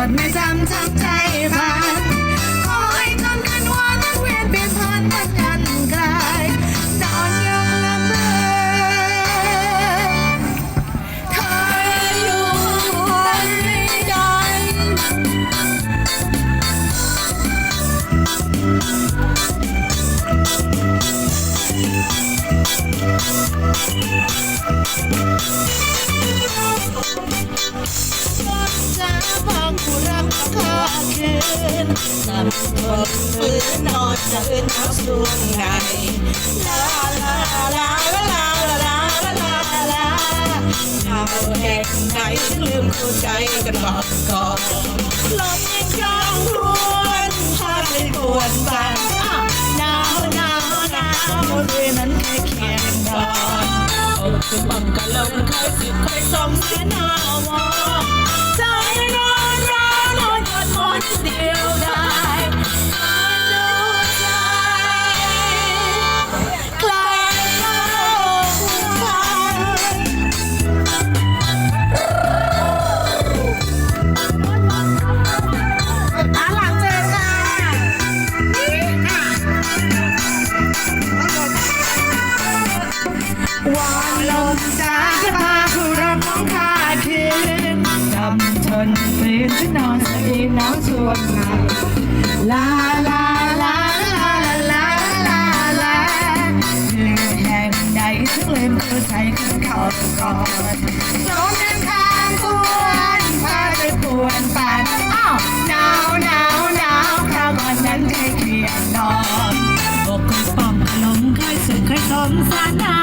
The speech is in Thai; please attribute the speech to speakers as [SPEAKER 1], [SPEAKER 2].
[SPEAKER 1] ไม่อดไม่จำจำใจพันคอยจนคืนวันนั้นเวียนเปลี่ยนผ่านวันกันไกลนอนยังละเมอเธออยู่ในใจจะาคืนจำทนฝืนนอนจะอื่นเขาสูงไงลาลาลาลาลาลาลาลาลาเอาแห่งไหนฉันลืมเข้าใจกันก่อนก่อนลมยังย้องรวนพาไปปวดใจอ้าวหนาวหนาวหนาวเรื่อนั้นแค่เขียนนอน
[SPEAKER 2] อกจะบังกันลมเคยสิเคยส่งเสียหน้ามอ นอน
[SPEAKER 1] สีน้ำชวนไาลาลาลาลาลาลาลาเลือดแห่งใดถึงเล่นผู้ช้ขึ้นเขากอดโจมเดินทางกวนพาไปปวนปันอ้าวหนาวหนาวหนาวข้าวก่อนนั้นใคยเกลียดนอนบ
[SPEAKER 2] อกเคยป้อมลมเคยสุขเคยสงสารนา